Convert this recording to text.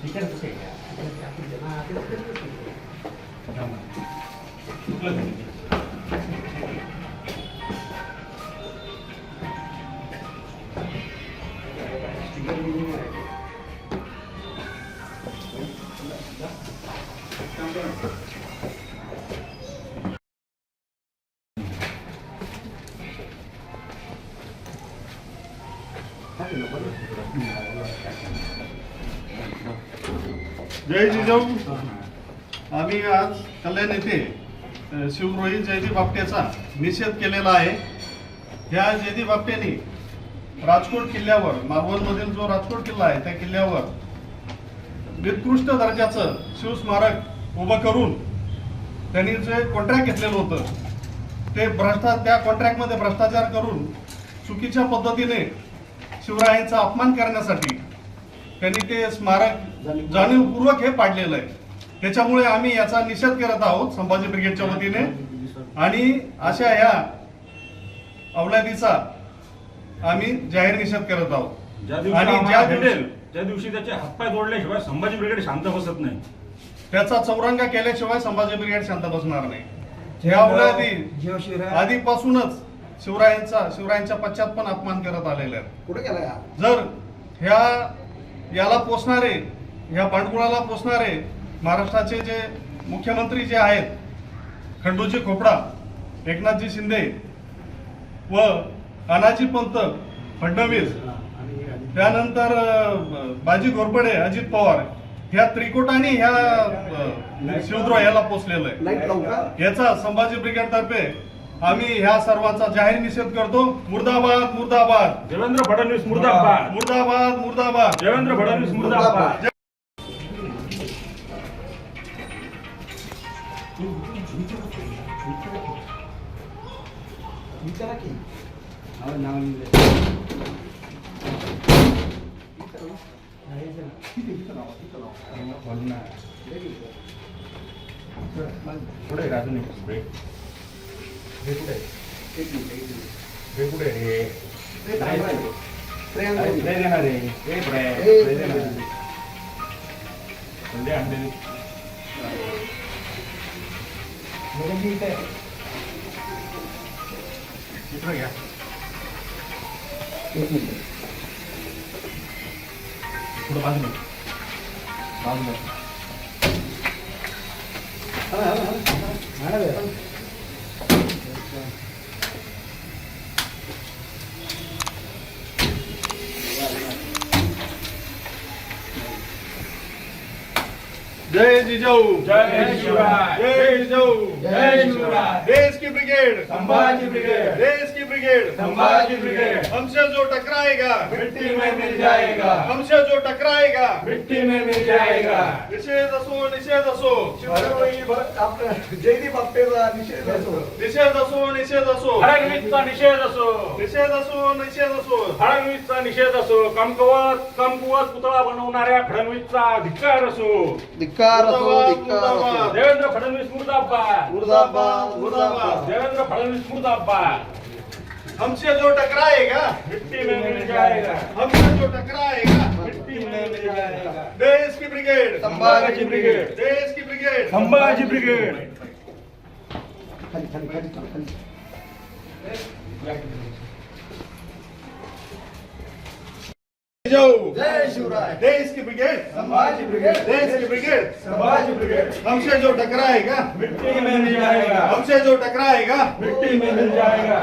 Kita harus ya. Kita harus jemaah. Kita harus jemaah. Thank you. जय जिजाऊ. आम्ही आज कल्याण येथे अ, शिवरोही जयदीप निषेध केलेला आहे. ह्या जयदी बापट्याने राजकोट किल्ल्यावर मालवणमधील जो राजकोट किल्ला आहे त्या किल्ल्यावर निकृष्ट दर्जाचं शिवस्मारक उभं करून त्यांनी जे कॉन्ट्रॅक्ट घेतलेलं होतं ते भ्रष्टा त्या कॉन्ट्रॅक्टमध्ये भ्रष्टाचार करून चुकीच्या पद्धतीने शिवरायांचा अपमान करण्यासाठी त्यांनी ते स्मारक जाणीवपूर्वक हे पाडलेलं आहे. त्याच्यामुळे आम्ही याचा निषेध करत आहोत संभाजी ब्रिगेडच्या वतीने. आणि अशा ह्या अवलादीचा आम्ही जाहीर निषेध करत आहोत. ज्या दिवशी आणि ज्या भेटेल दिवशी त्या दिवशी त्याचे हातपाय जोडल्याशिवाय संभाजी ब्रिगेड शांत बसत नाही. त्याचा चौरंगा केल्याशिवाय संभाजी ब्रिगेड शांत बसणार नाही. ह्या अवलादी आधीपासूनच शिवरायांचा शिवरायांच्या पश्चात पण अपमान करत आलेले आहेत. कुठे गेला या? जर ह्या याला पोचणारे ह्या भांडकुळाला पोचणारे महाराष्ट्राचे जे मुख्यमंत्री जे आहेत खंडूजी खोपडा एकनाथजी शिंदे व अनाजी पंत फडणवीस त्यानंतर बाजी घोरपडे अजित पवार ह्या त्रिकोटाने ह्या शिवद्रोह याला पोचलेलं आहे. याचा संभाजी ब्रिगेड तर्फे आम्ही ह्या सर्वांचा जाहीर निषेध करतो. मुर्दाबाद मुर्दाबाद. देवेंद्र फडणवीस मुर्दाबाद. मुर्दाबाद मुर्दाबाद. देवेंद्र फडणवीस मुर्दाबाद. 왜 그래? 애기, 애기. 왜 हा. जय जिजाऊ. जय शिवराय. जय जिजाऊ. जय शिवराय. देश की ब्रिगेड संभाजी ब्रिगेड. देश की ब्रिगेड संभाजी ब्रिगेड. हमसे जो टकराएगा मिट्टी में मिल जाएगा. हमसे जो टकराएगा मिट्टी में मिल जाएगा. निषेध असो निषेध असो. शिवराई ब- आपलं जयदीप आपटेचा निषेध असो. निषेध असो निषेध असो. फडणवीसचा निषेध असो. निषेध असो निषेध असो. फडणवीसचा निषेध असो. कमकवत कमकुवत पुतळा बनवणाऱ्या फडणवीसचा धिक्कार असो. धिक्कार असो धिक्कार असो. मुर्दाबाद. देवेंद्र फडणवीस मुर्दाबाद. मुर्दाबाद मुर्दाबाद. देवेंद्र फडणवीस मुर्दाबाद. हमसे जो टकराएगा मिट्टी में मिल जाएगा. हमसे जो टकराएगा मिट्टी में मिल जाएगा. देश की ब्रिगेड. संभाजी ब्रिगेड. देश की ब्रिगेड. संभाजी ब्रिगेड. खाली खाली खाली खाली. जाऊ जय शिवराय. देश की ब्रिगेड संभाजी ब्रिगेड देश की ब्रिगेड संभाजी ब्रिगेड हमसे जो टकराएगा मिट्टी में मिल जाएगा. हमसे जो टकराएगा मिट्टी में मिल जाएगा.